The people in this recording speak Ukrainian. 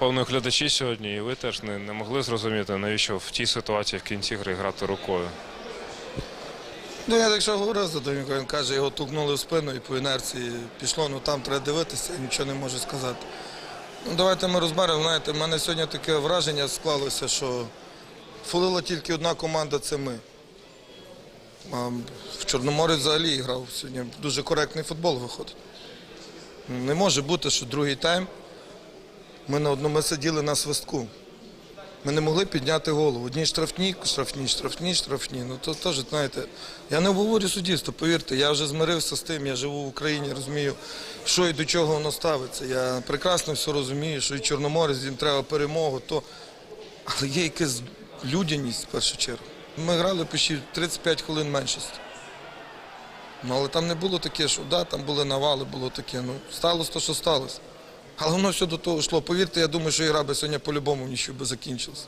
Певно, глядачі сьогодні, і ви теж не, не могли зрозуміти, навіщо в тій ситуації в кінці гри грати рукою. Ну, я якщо говорив з Домінко, він каже, його тукнули в спину і по інерції пішло, ну там треба дивитися, я нічого не можу сказати. Ну, давайте ми розберемо. Знаєте, в мене сьогодні таке враження склалося, що фулила тільки одна команда це ми. А в Чорноморі взагалі грав сьогодні. Дуже коректний футбол виходить. Не може бути, що другий тайм ми на одному сиділи на свистку. Ми не могли підняти голову. Одні штрафні, штрафні, штрафні, штрафні. Ну то теж, знаєте, я не обговорю суддівство, повірте, я вже змирився з тим, я живу в Україні, розумію, що і до чого воно ставиться. Я прекрасно все розумію, що і Чорноморець їм треба перемогу, то... але є якась людяність в першу чергу. Ми грали почти 35 хвилин меншості. Ну, але там не було таке, що да, там були навали, було таке. Ну, сталося то, що сталося. Але воно все до того йшло. Повірте, я думаю, що гра би сьогодні по-любому нічого би закінчилась.